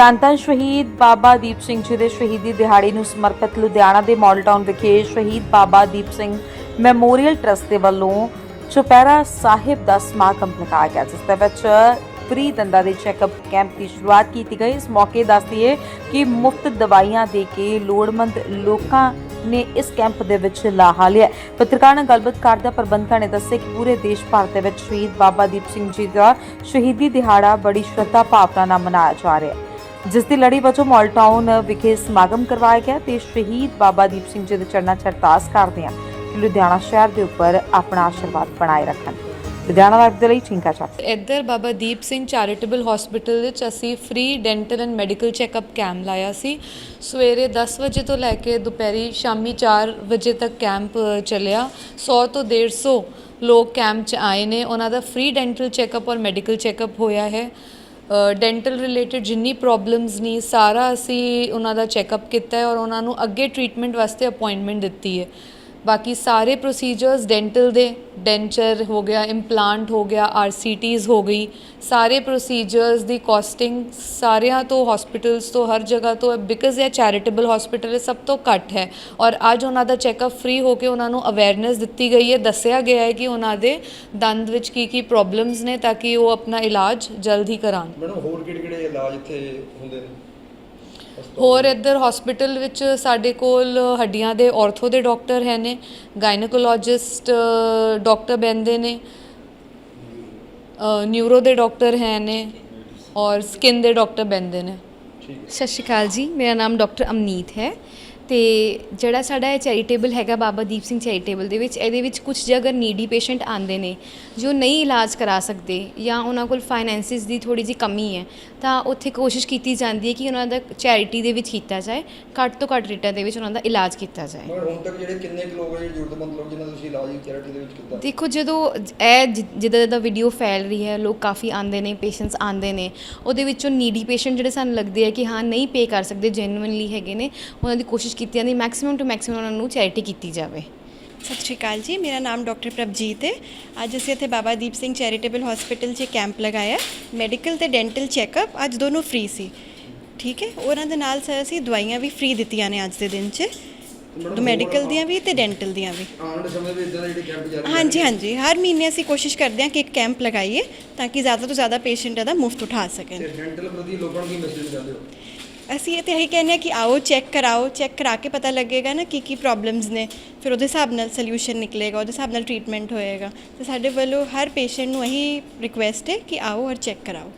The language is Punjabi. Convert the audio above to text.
ਧੰਨ ਧੰਨ ਸ਼ਹੀਦ ਬਾਬਾ ਦੀਪ ਸਿੰਘ ਜੀ ਦੇ ਸ਼ਹੀਦੀ ਦਿਹਾੜੇ ਨੂੰ ਸਮਰਪਿਤ ਲੁਧਿਆਣਾ ਦੇ ਮਾਡਲ ਟਾਊਨ ਵਿਖੇ ਸ਼ਹੀਦ ਬਾਬਾ ਦੀਪ ਸਿੰਘ ਮੈਮੋਰੀਅਲ ਟਰਸਟ ਦੇ ਵੱਲੋਂ ਚੁਪਹਿਰਾ ਸਾਹਿਬ ਦਾ ਸਮਾਗਮ ਲਗਾਇਆ ਗਿਆ, ਜਿਸ ਦੇ ਵਿੱਚ ਫ੍ਰੀ ਦੰਦਾਂ ਦੇ ਚੈੱਕਅਪ ਕੈਂਪ ਦੀ ਸ਼ੁਰੂਆਤ ਕੀਤੀ ਗਈ। ਇਸ ਮੌਕੇ ਦੱਸਦੀਏ ਕਿ ਮੁਫਤ ਦਵਾਈਆਂ ਦੇ ਕੇ ਲੋੜਮੰਦ ਲੋਕਾਂ ਨੇ ਇਸ ਕੈਂਪ ਦੇ ਵਿੱਚ ਲਾਹਾ ਲਿਆ। ਪੱਤਰਕਾਰ ਨਾਲ ਗੱਲਬਾਤ ਕਰਦਿਆਂ ਪ੍ਰਬੰਧਕਾਂ ਨੇ ਦੱਸਿਆ ਕਿ ਪੂਰੇ ਦੇਸ਼ ਭਰ ਦੇ ਵਿੱਚ ਸ਼ਹੀਦ ਬਾਬਾ ਦੀਪ ਸਿੰਘ ਜੀ ਦਾ ਸ਼ਹੀਦੀ ਦਿਹਾੜਾ ਬੜੀ ਸ਼ਰਧਾ ਭਾਵਨਾ ਨਾਲ ਮਨਾਇਆ ਜਾ ਰਿਹਾ ਹੈ। ਜਿਸ ਦੀ ਲੜੀ ਵਜੋਂ ਮਾਲ ਟਾਊਨ ਵਿਖੇ ਸਮਾਗਮ ਕਰਵਾਇਆ ਗਿਆ ਤੇ ਸ਼ਹੀਦ ਬਾਬਾ ਦੀਪ ਸਿੰਘ ਜੀ ਦੇ ਚਰਨਾਂ 'ਚ ਅਰਦਾਸ ਕਰਦੇ ਹਾਂ ਕਿ ਲੁਧਿਆਣਾ ਸ਼ਹਿਰ ਦੇ ਉੱਪਰ ਆਪਣਾ ਆਸ਼ੀਰਵਾਦ ਬਣਾਏ ਰੱਖਣ। ਲੁਧਿਆਣਾ ਲਾਈਵ ਦੇ ਲਈ ਚਿੰਕਾ। ਚਾਟੀ ਇੱਧਰ ਬਾਬਾ ਦੀਪ ਸਿੰਘ ਚੈਰੀਟੇਬਲ ਹਸਪੀਟਲ ਵਿੱਚ ਅਸੀਂ free dental and medical checkup camp ਲਾਇਆ ਸੀ। ਸਵੇਰੇ 10 ਵਜੇ ਤੋਂ ਲੈ ਕੇ ਦੁਪਹਿਰੀ ਸ਼ਾਮੀ 4 ਵਜੇ ਤੱਕ ਕੈਂਪ ਚੱਲਿਆ। 100 ਤੋਂ 150 ਲੋਕ ਕੈਂਪ 'ਚ ਆਏ ਨੇ। ਉਹਨਾਂ ਦਾ ਫ੍ਰੀ ਡੈਂਟਲ ਚੈੱਕਅਪ ਔਰ ਮੈਡੀਕਲ ਚੈੱਕਅਪ ਹੋਇਆ ਹੈ। ਡੈਂਟਲ ਰਿਲੇਟਡ ਜਿੰਨੀ ਪ੍ਰੋਬਲਮਸ ਨੇ, ਸਾਰਾ ਅਸੀਂ ਉਹਨਾਂ ਦਾ ਚੈੱਕਅਪ ਕੀਤਾ ਹੈ ਔਰ ਉਹਨਾਂ ਨੂੰ ਅੱਗੇ ਟ੍ਰੀਟਮੈਂਟ ਵਾਸਤੇ ਅਪਾਇੰਟਮੈਂਟ ਦਿੱਤੀ ਹੈ। ਬਾਕੀ ਸਾਰੇ ਪ੍ਰੋਸੀਜਰਸ ਡੈਂਟਲ ਦੇ ਡੈਂਚਰ ਹੋ ਗਿਆ ਇੰਪਲਾਂਟ ਹੋ ਗਿਆ ਆਰਸੀਟੀਜ਼ ਹੋ ਗਈ, ਸਾਰੇ ਪ੍ਰੋਸੀਜਰਸ ਦੀ ਕਾਸਟਿੰਗ ਸਾਰਿਆਂ ਤੋਂ ਹਸਪੀਟਲਸ ਤੋਂ, ਹਰ ਜਗ੍ਹਾ ਤੋਂ ਬਿਕਾਜ਼ ਇਹ ਚੈਰੀਟੇਬਲ ਹਸਪੀਟਲ ਹੈ ਸਭ ਤੋਂ ਘੱਟ ਹੈ। ਔਰ ਅੱਜ ਉਹਨਾਂ ਦਾ ਚੈੱਕਅਪ ਫ੍ਰੀ ਹੋ ਕੇ ਉਹਨਾਂ ਨੂੰ ਅਵੇਅਰਨੈਸ ਦਿੱਤੀ ਗਈ ਹੈ, ਦੱਸਿਆ ਗਿਆ ਹੈ ਕਿ ਉਹਨਾਂ ਦੇ ਦੰਦ ਵਿੱਚ ਕੀ ਕੀ ਪ੍ਰੋਬਲਮਸ ਨੇ ਤਾਂ ਕਿ ਉਹ ਆਪਣਾ ਇਲਾਜ ਜਲਦ ਹੀ ਕਰਾਉਣ। ਮੈਡਮ, ਹੋਰ ਕਿਹੜੇ ਕਿਹੜੇ ਇਲਾਜ ਇੱਥੇ ਹੁੰਦੇ ਨੇ? ਹੋਰ ਇੱਧਰ ਹਸਪੀਟਲ ਵਿੱਚ ਸਾਡੇ ਕੋਲ ਹੱਡੀਆਂ ਦੇ ਆਰਥੋ ਦੇ ਡਾਕਟਰ ਹੈ ਨੇ ਗਾਇਨੋਕੋਲੋਜਿਸਟ ਡਾਕਟਰ ਬੈਂਦੇ ਨੇ ਨਿਊਰੋ ਦੇ ਡਾਕਟਰ ਹੈ ਨੇ ਔਰ ਸਕਿਨ ਦੇ ਡਾਕਟਰ ਬੈਂਦੇ ਨੇ। ਸਤਿ ਸ਼੍ਰੀ ਅਕਾਲ ਜੀ, ਮੇਰਾ ਨਾਮ ਡਾਕਟਰ ਅਮਨੀਤ ਹੈ। ਤੇ ਜਿਹੜਾ ਸਾਡਾ ਇਹ ਚੈਰੀਟੇਬਲ ਹੈਗਾ ਬਾਬਾ ਦੀਪ ਸਿੰਘ ਚੈਰੀਟੇਬਲ ਦੇ ਵਿੱਚ ਇਹਦੇ ਵਿੱਚ ਕੁਝ ਜੇ ਅਗਰ ਨੀਡੀ ਪੇਸ਼ੈਂਟ ਆਂਦੇ ਨੇ ਜੋ ਨਹੀਂ ਇਲਾਜ ਕਰਾ ਸਕਦੇ ਜਾਂ ਉਹਨਾਂ ਕੋਲ ਫਾਈਨੈਂਸਿਸ ਦੀ ਥੋੜੀ ਜਿਹੀ ਕਮੀ ਹੈ ਤਾਂ ਉੱਥੇ ਕੋਸ਼ਿਸ਼ ਕੀਤੀ ਜਾਂਦੀ ਹੈ ਕਿ ਉਹਨਾਂ ਦਾ ਚੈਰਿਟੀ ਦੇ ਵਿੱਚ ਕੀਤਾ ਜਾਏ ਘੱਟ ਤੋਂ ਘੱਟ ਰੇਟਾਂ ਦੇ ਵਿੱਚ ਉਹਨਾਂ ਦਾ ਇਲਾਜ ਕੀਤਾ ਜਾਏ। ਹੁਣ ਤੱਕ ਜਿਹੜੇ ਕਿੰਨੇ ਕੁ ਲੋਕ ਜਿਹੜੇ ਜ਼ਰੂਰਤਮੰਦ ਲੋਕ ਜਿਨ੍ਹਾਂ ਦਾ ਤੁਸੀਂ ਇਲਾਜ ਚੈਰਿਟੀ ਦੇ ਵਿੱਚ ਕੀਤਾ? ਦੇਖੋ ਜਦੋਂ ਇਹ ਜਿ- ਜਿੱਦਾਂ ਜਿੱਦਾਂ ਵੀਡੀਓ ਫੈਲ ਰਹੀ ਹੈ ਲੋਕ ਕਾਫੀ ਆਂਦੇ ਨੇ ਪੇਸ਼ੈਂਟਸ ਆਂਦੇ ਨੇ ਉਹਦੇ ਵਿੱਚੋਂ ਨੀਡੀ ਪੇਸ਼ੈਂਟ ਜਿਹੜੇ ਸਾਨੂੰ ਲੱਗਦੇ ਆ ਕਿ ਹਾਂ ਨਹੀਂ ਪੇ ਕਰ ਸਕਦੇ ਜੈਨੂਇਨਲੀ ਹੈਗੇ ਨੇ ਉਹਨਾਂ ਦੀ ਕੋਸ਼ਿਸ਼ ਕੀਤੀ ਜਾਂਦੀ ਮੈਕਸਿਮਮ ਟੂ ਮੈਕਸਿਮਮ ਉਹਨਾਂ ਨੂੰ ਚੈਰਿਟੀ ਕੀਤੀ ਜਾਵੇ। ਸਤਿ ਸ਼੍ਰੀ ਅਕਾਲ ਜੀ ਮੇਰਾ ਨਾਮ ਡਾਕਟਰ ਪ੍ਰਭਜੀਤ ਹੈ। ਅੱਜ ਅਸੀਂ ਇੱਥੇ ਬਾਬਾ ਦੀਪ ਸਿੰਘ ਚੈਰੀਟੇਬਲ ਹਸਪੀਟਲ 'ਚ ਕੈਂਪ ਲਗਾਇਆ ਮੈਡੀਕਲ ਤੇ ਡੈਂਟਲ ਚੈੱਕਅਪ ਅੱਜ ਦੋਨੋਂ ਫ੍ਰੀ ਸੀ। ਠੀਕ ਹੈ ਉਹਨਾਂ ਦੇ ਨਾਲ ਸਰ ਅਸੀਂ ਦਵਾਈਆਂ ਵੀ ਫ੍ਰੀ ਦਿੱਤੀਆਂ ਨੇ ਅੱਜ ਦੇ ਦਿਨ 'ਚ। ਮੈਡੀਕਲ ਦੀਆਂ ਵੀ ਤੇ ਡੈਂਟਲ ਦੀਆਂ ਵੀ। ਆਉਣ ਵਾਲੇ ਸਮੇਂ ਵਿੱਚ ਇਦਾਂ ਦੇ ਜਿਹੜੇ ਕੈਂਪ ਜਾਰੀ ਹਾਂਜੀ ਹਾਂਜੀ। ਹਰ ਮਹੀਨੇ ਅਸੀਂ ਕੋਸ਼ਿਸ਼ ਕਰਦੇ ਹਾਂ ਕਿ ਇੱਕ ਕੈਂਪ ਲਗਾਈਏ ਤਾਂ ਕਿ ਜ਼ਿਆਦਾ ਤੋਂ ਜ਼ਿਆਦਾ ਪੇਸ਼ੈਂਟ ਇਹਦਾ ਮੁਫਤ ਉਠਾ ਸਕਣ। ਤੇ ਡੈਂਟਲ ਪ੍ਰਤੀ ਲੋਕਾਂ ਨੂੰ ਕੀ ਮੈਸੇਜ ਦਿੰਦੇ ਹੋ? ਅਸੀਂ ਇਹ ਤੇ ਇਹੀ ਕਹਿੰਦੇ ਆ ਕਿ ਆਓ ਚੈੱਕ ਕਰਾਓ ਚੈੱਕ ਕਰਾ ਕੇ ਪਤਾ ਲੱਗੇਗਾ ਨਾ ਕੀ ਕੀ ਪ੍ਰੋਬਲਮਸ ਨੇ, ਫਿਰ ਉਹਦੇ ਹਿਸਾਬ ਨਾਲ ਸੋਲੂਸ਼ਨ ਨਿਕਲੇਗਾ, ਉਹਦੇ ਹਿਸਾਬ ਨਾਲ ਟ੍ਰੀਟਮੈਂਟ ਹੋਏਗਾ। ਤੇ ਸਾਡੇ ਵੱਲੋਂ ਹਰ ਪੇਸ਼ੈਂਟ ਨੂੰ ਇਹੀ ਰਿਕੁਐਸਟ ਹੈ ਕਿ ਆਓ ਔਰ ਚੈੱਕ ਕਰਾਓ।